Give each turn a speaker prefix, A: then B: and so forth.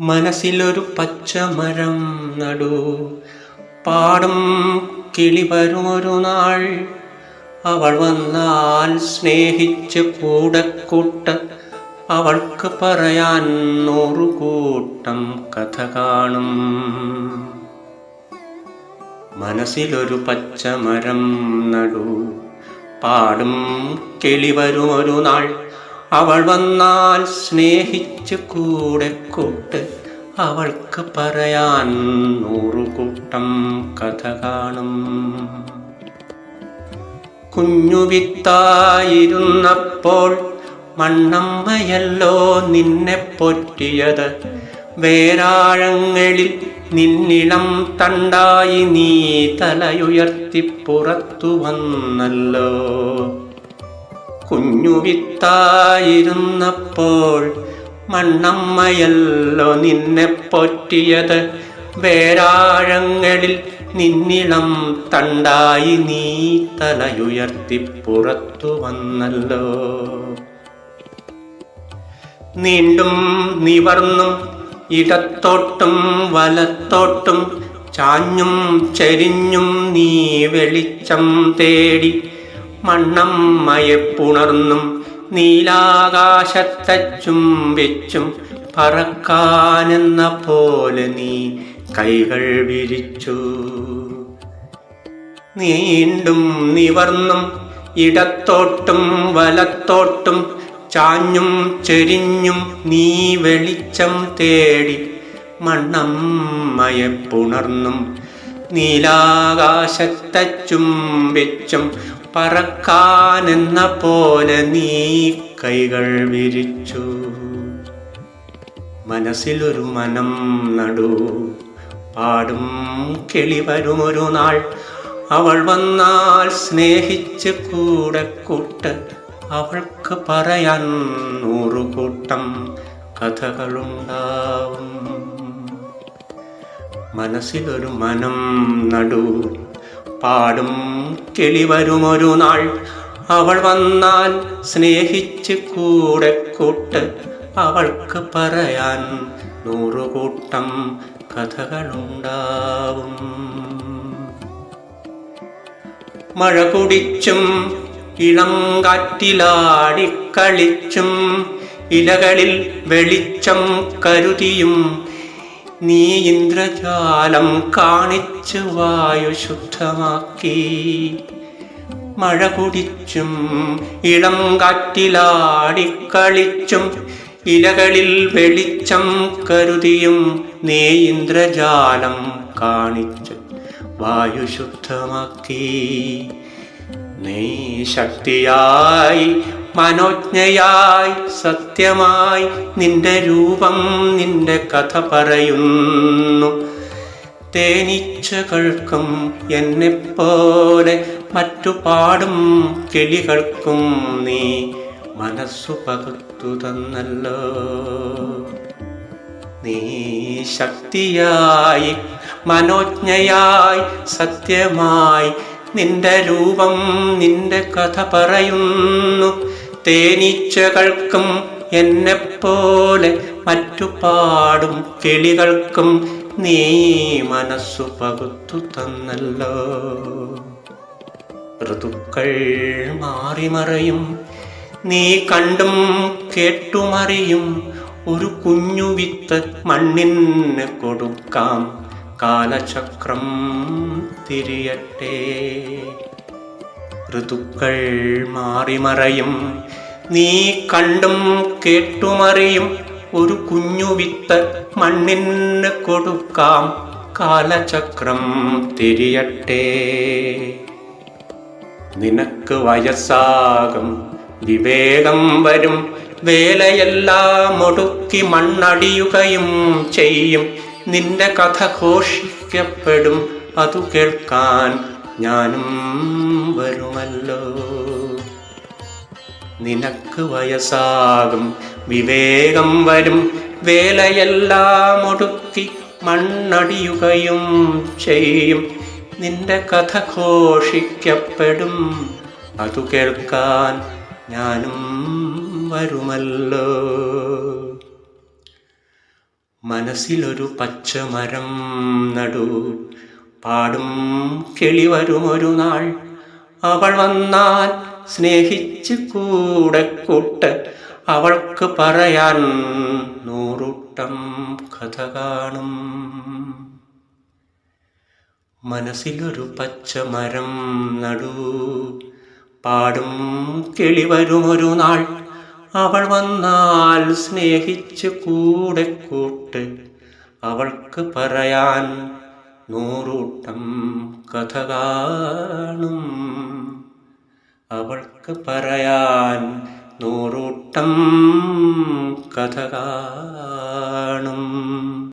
A: മനസ്സിലൊരു പച്ചമരം നടു. പാടും കിളി വരുമൊരു നാൾ. അവൾ വന്നാൽ സ്നേഹിച്ച് കൂടെ കൂട്ട അവൾക്ക് പറയാൻ നൂറു കൂട്ടം കഥ കാണും. മനസ്സിലൊരു പച്ചമരം നടു. പാടും കിളി വരുമൊരു നാൾ. അവൾ വന്നാൽ സ്നേഹിച്ചു കൂടെ കൂട്ട് അവൾക്ക് പറയാൻ നൂറുകൂട്ടം കഥ കാണും. കുഞ്ഞുവിത്തായിരുന്നപ്പോൾ മണ്ണമ്മയല്ലോ നിന്നെ പൊറ്റിയത്. വേരാഴങ്ങളിൽ നിന്നിളം തണ്ടായി നീ തലയുയർത്തി പുറത്തു വന്നല്ലോ. കുഞ്ഞുവിത്തായിരുന്നപ്പോൾ മണ്ണമ്മയല്ലോ നിന്നെ പൊറ്റിയത്. വേരാഴങ്ങളിൽ നിന്നിളം തണ്ടായി നീ തലയുയർത്തി പുറത്തു വന്നല്ലോ. നീണ്ടും നിവർന്നും ഇടത്തോട്ടും വലത്തോട്ടും ചാഞ്ഞും ചരിഞ്ഞും നീ വെളിച്ചം തേടി മണ്ണമ്മയെ പുണർന്നും നീലാകാശത്തച്ചും വെച്ചും പറക്കാനെന്ന പോലെ നീ കൈകൾ വിരിച്ചു. നീണ്ടും നിവർന്നും ഇടത്തോട്ടും വലത്തോട്ടും ചാഞ്ഞും ചെരിഞ്ഞും നീ വെളിച്ചം തേടി മണ്ണമ്മയെ പുണർന്നും നീലാകാശത്തച്ചും വെച്ചും പറക്കാനെന്ന പോലെ നീ കൈകൾ വിരിച്ചു. മനസ്സിലൊരു മനം നടു. പാടും കിളി വരുമൊരു നാൾ. അവൾ വന്നാൽ സ്നേഹിച്ച് കൂടെ കൂട്ട് അവൾക്ക് പറയാൻ നൂറുകൂട്ടം കഥകളുണ്ടാവും. മനസ്സിലൊരു മനം നടൂ. പാടും കിളിവരുമൊരു നാൾ. അവൾ വന്നാൽ സ്നേഹിച്ച് കൂടെ കൂട്ട് അവൾക്ക് പറയാൻ നൂറുകൂട്ടം കഥകളുണ്ടാവും. മഴ കുടിച്ചും ഇളം കാറ്റിലാടിക്കളിച്ചും ഇലകളിൽ വെളിച്ചം കരുതിയും നീ ഇന്ദ്രജാലം കാണിച്ചു വായു ശുദ്ധമാക്കി. മഴ കുടിച്ചും ഇളം കാറ്റിലാടിക്കളിച്ചും ഇലകളിൽ വെളിച്ചം കരുതിയും നീ ഇന്ദ്രജാലം കാണിച്ചു വായു ശുദ്ധമാക്കി. നീ ശക്തിയായി മനോജ്ഞയായി സത്യമായി നിന്റെ രൂപം നിന്റെ കഥ പറയുന്നു. തേനീച്ചകൾക്കും എന്നെപ്പോലെ മറ്റു പാടും കിളികൾക്കും നീ മനസ്സു പകർത്തു തന്നല്ലോ. നീ ശക്തിയായി മനോജ്ഞയായി സത്യമായി നിന്റെ രൂപം നിന്റെ കഥ പറയുന്നു. തേനീച്ചകൾക്കും എന്നെപ്പോലെ മറ്റു പാടും കിളികൾക്കും നീ മനസ്സു പകുത്തു തന്നല്ലോ. ഋതുക്കൾ മാറിമറയും നീ കണ്ടും കേട്ടുമറിയും ഒരു കുഞ്ഞു വിത്ത് മണ്ണിന് കൊടുക്കാം കാലചക്രം തിരിയട്ടെ. ഋതുക്കൾ മാറിമറയും നീ കണ്ടും കേട്ടുമറിയും. ഒരു കുഞ്ഞു വിത്ത് മണ്ണിന് കൊടുക്കാം. കാലചക്രം തിരിയട്ടെ. നിനക്ക് വയസ്സാകും. വിവേകം വരും. വേലയെല്ലാം ഒടുക്കി മണ്ണടിയുകയും ചെയ്യും. നിന്റെ കഥ ഘോഷിക്കപ്പെടും. അതു കേൾക്കാൻ ഞാനും വരുമല്ലോ. നിനക്ക് വയസ്സാകും വിവേകം വരും വേലയെല്ലാം ഒടുക്കി മണ്ണടിയുകയും ചെയ്യും. നിന്റെ കഥ ഘോഷിക്കപ്പെടും അതു കേൾക്കാൻ ഞാനും വരുമല്ലോ. മനസ്സിലൊരു പച്ചമരം നടു പാടും കിളി വരുമൊരു നാൾ. അവൾ വന്നാൽ സ്നേഹിച്ച് കൂടെ കൂട്ട് അവൾക്ക് പറയാൻ നൂറുട്ടം കഥ കാണും. മനസ്സിലൊരു പച്ചമരം നടൂ. പാടും കിളി വരുമൊരു നാൾ. അവൾ വന്നാൽ സ്നേഹിച്ച് കൂടെ കൂട്ട് അവൾക്ക് പറയാൻ നൂറൂട്ടം കഥ കാണും അവൾക്ക് പറയാൻ നൂറൂട്ടം കഥ കാണും